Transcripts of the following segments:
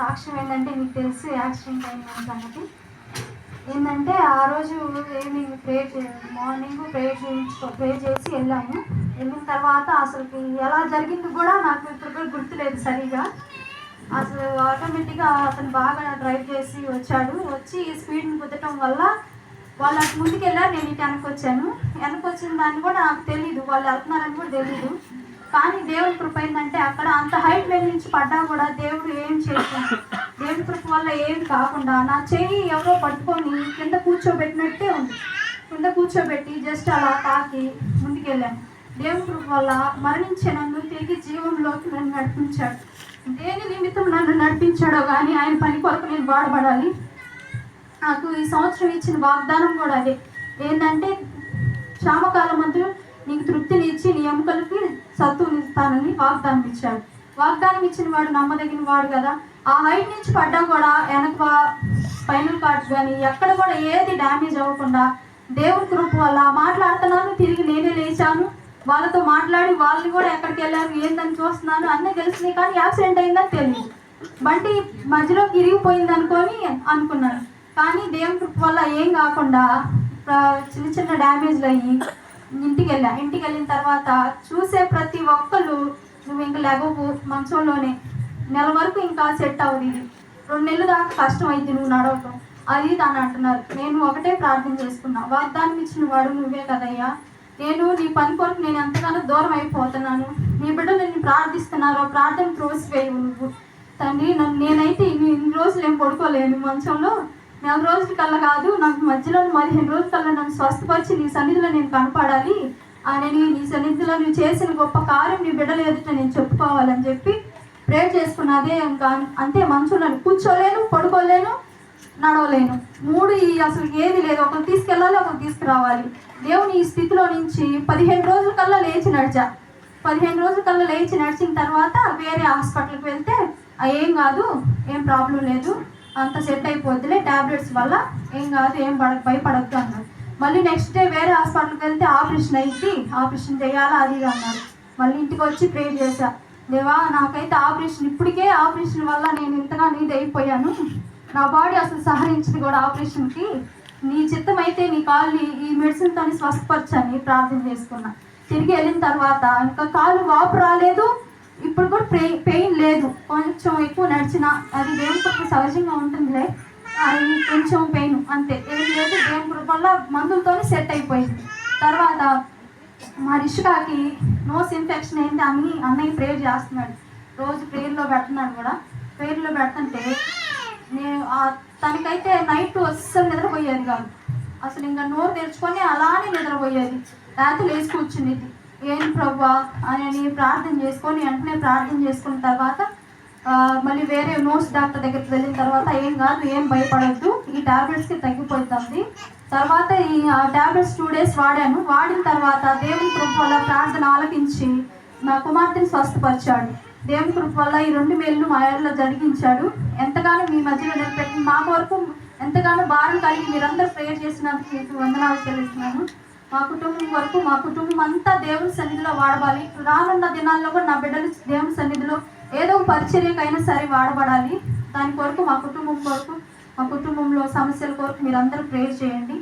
సాక్ష్యం ఏంటంటే మీకు తెలుసు యాక్సిడెంట్ అయిన సంగతి. ఏంటంటే ఆ రోజు ఈవినింగ్ ప్రేయర్ మార్నింగ్ ప్రేయర్ చేయించుకో ప్రేయర్ చేసి వెళ్ళాము. వెళ్ళిన తర్వాత అసలుకి ఎలా జరిగింది కూడా నాకు ఇప్పుడు కూడా గుర్తులేదు సరిగా. అసలు ఆటోమేటిక్గా అతను బాగా డ్రైవ్ చేసి వచ్చాడు. వచ్చి స్పీడ్ని కుదటం వల్ల వాళ్ళు అటు ముందుకు వెళ్ళారు నేను ఇటు వెనక్కి వచ్చాను వెనక్కి వచ్చిన దాన్ని కూడా నాకు తెలియదు వాళ్ళు వెళ్తున్నారని కూడా తెలియదు కానీ దేవుడి కృప ఏంటంటే అక్కడ అంత హైట్ మీద నుంచి పడ్డా కూడా దేవుడు ఏం చేస్తాడు దేవుడి కృప వల్ల ఏం కాకుండా నా చెయ్యి ఎవరో పట్టుకొని కింద కూర్చోబెట్టినట్టే ఉంది. కింద కూర్చోబెట్టి జస్ట్ అలా తాకి ముందుకెళ్ళాను. దేవుడి కృప వల్ల మరణించే నన్ను తిరిగి జీవంలోకి నన్ను నడిపించాడు. దేని నిమిత్తం నన్ను నడిపించాడో కానీ ఆయన పని కొరకు నేను బాధపడాలి నాకు ఈ సంవత్సరం ఇచ్చిన వాగ్దానం కూడా అదే. ఏంటంటే క్షామకాలం అంతా నీకు తృప్తిని ఇచ్చి నీ ఎముకలకి సత్తునిస్తానని వాగ్దానం ఇచ్చాడు వాగ్దానం ఇచ్చిన వాడు నమ్మదగిన వాడు కదా. ఆ హైట్ నుంచి పడ్డా కూడా వెనక స్పైనల్ కార్డ్స్ కానీ ఎక్కడ కూడా ఏది డ్యామేజ్ అవ్వకుండా దేవుడి కృప వల్ల మాట్లాడుతున్నాను తిరిగి నేనే లేచాను. వాళ్ళతో మాట్లాడి వాళ్ళని కూడా ఎక్కడికి వెళ్ళారు ఏందని చూస్తున్నాను అన్నీ తెలిసినాయి కానీ యాక్సిడెంట్ అయిందని తెలియదు. బండి మధ్యలో ఇరిగిపోయింది అనుకొని అనుకున్నాను. కానీ దేవుని కృప వల్ల ఏం కాకుండా చిన్న చిన్న డ్యామేజ్లు అయ్యి ఇంటికి వెళ్ళా ఇంటికి వెళ్ళిన తర్వాత చూసే ప్రతి ఒక్కరు నువ్వు ఇంకా లేవవు మంచంలోనే నెల వరకు ఇంకా సెట్ అవ్వదు ఇది. రెండు నెలలు దాకా కష్టం అయింది నువ్వు నడవటం. అది ఇది అని అంటున్నారు. నేను ఒకటే ప్రార్థన చేసుకున్నా. వాగ్దానం ఇచ్చిన వాడు నువ్వే కదయ్యా. నేను నీ పని కొరకు నేను ఎంతగానో దూరం అయిపోతున్నాను. నీ బిడ్డలు నేను ప్రార్థిస్తున్నారో. ప్రార్థన త్రోసివేయవు నువ్వు. తండ్రి నన్ను నేనైతే ఇన్ని ఇన్ని రోజులు ఏం పడుకోలేను. మంచంలో నెల రోజుల కల్లా కాదు నాకు మధ్యలో పదిహేను రోజుల కల్లా నన్ను స్వస్థపరిచి నీ సన్నిధిలో నేను కనపడాలి. అని నీ సన్నిధిలో నువ్వు చేసిన గొప్ప కార్యం నీ బిడ్డలు ఎదుట నేను చెప్పుకోవాలని చెప్పి ప్రేర్ చేసుకున్నదే ఇంకా అంతే మంచంలో కూర్చోలేను పడుకోలేను నడవలేను. మూడు ఈ అసలు ఏది లేదు. ఒకరు తీసుకెళ్ళాలి ఒకరు తీసుకురావాలి. దేవుని ఈ స్థితిలో నుంచి పదిహేను రోజుల కల్లా లేచి నడిచా. పదిహేను రోజుల కల్లా లేచి నడిచిన తర్వాత వేరే హాస్పిటల్కి వెళ్తే ఏం కాదు ఏం ప్రాబ్లం లేదు. అంత సెట్ అయిపోద్దిలే టాబ్లెట్స్ వల్ల ఏం కాదు ఏం పడ భయపడద్దు అన్నారు. మళ్ళీ నెక్స్ట్ డే వేరే హాస్పిటల్కి వెళ్తే ఆపరేషన్ అయింది ఆపరేషన్ చేయాలా అది అన్నారు. మళ్ళీ ఇంటికి వచ్చి ప్రే చేశా. దేవా నాకైతే ఆపరేషన్ ఇప్పటికే ఆపరేషన్ వల్ల నేను ఇంతగా నీది అయిపోయాను నా బాడీ అసలు సహరించింది కూడా ఆపరేషన్కి నీ చిత్తం అయితే నీ కాళ్ళు ఈ మెడిసిన్తో స్వస్థపరచని ప్రార్థన చేసుకున్నా. తిరిగి వెళ్ళిన తర్వాత ఇంకా కాలు వాపు రాలేదు. ఇప్పుడు కూడా పెయిన్ పెయిన్ లేదు. కొంచెం ఎక్కువ నడిచిన అది దేవుని కృప సహజంగా ఉంటుందిలే. అది కొంచెం పెయిన్ అంతే. ఏం లేదు దేవుని కృప వల్ల మందులతోనే సెట్ అయిపోయింది. తర్వాత మా రిషికాకి నోస్ ఇన్ఫెక్షన్ అయింది అని అన్నయ్య ప్రేయర్ చేస్తున్నాడు. రోజు ప్రేయర్లో పెడుతున్నాడు కూడా. ప్రేయర్లో పెడుతుంటే నేను తనకైతే నైట్ అస్సలు నిద్రపోయేది కాదు. అసలు ఇంకా నోరు తెరుచుకొని అలానే నిద్రపోయేది. రాత్రి లేచి కూర్చునేది ఏం ప్రభా అని ప్రార్థన చేసుకొని వెంటనే ప్రార్థన చేసుకున్న తర్వాత మళ్ళీ వేరే నోస్ డాక్టర్ దగ్గరికి వెళ్ళిన తర్వాత ఏం కాదు ఏం భయపడద్దు ఈ టాబ్లెట్స్కి తగ్గిపోతుంది. తర్వాత ఈ టాబ్లెట్స్ టూ డేస్ వాడాను. వాడిన తర్వాత దేవుని కృప వల్ల ప్రార్థన ఆలకించి నా కుమార్తెని స్వస్థపరిచాడు. దేవుని కృప వల్ల ఈ రెండు మేళ్ళు మా ఏళ్ళలో జరిగించాడు. ఎంతగానో మీ మధ్యలో నిలబెట్టి మా వరకు ఎంతగానో భారం కలిగి మీరందరూ ప్రేయర్ చేసినందుకు మీకు వందనాలు చెల్లిస్తున్నాను. మా కుటుంబం వరకు మా కుటుంబం అంతా దేవుని సన్నిధిలో వాడబాలి రానున్న దినాల్లో కూడా నా బిడ్డలు దేవుని సన్నిధిలో ఏదో ఒక పరిచర్యకైనా సరే వాడబడాలి. దాని కొరకు మా కుటుంబం కొరకు మా కుటుంబంలో సమస్యల కొరకు మీరందరూ ప్రేర్ ప్రేయర్ చేయండి.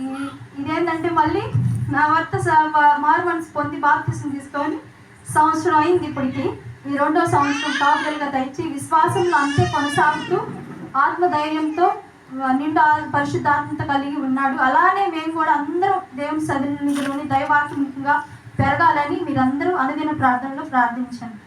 ఈ- ఇదేంటంటే మళ్ళీ నా భర్త స- మారు మనసు పొంది బాప్తిసం తీసుకొని సంవత్సరం అయింది ఇప్పటికి. ఈ రెండో సంవత్సరం కాపుదలుగా దయచి విశ్వాసంలో అంతే కొనసాగుతూ ఆత్మధైర్యంతో నిండా పరిశుద్ధాత్మత కలిగి ఉన్నాడు. అలానే మేము కూడా అందరూ దేవుని సన్నిధిలోని దైవాత్మికంగా పెరగాలని మీరందరూ అనుదిన ప్రార్థనలో ప్రార్థించండి.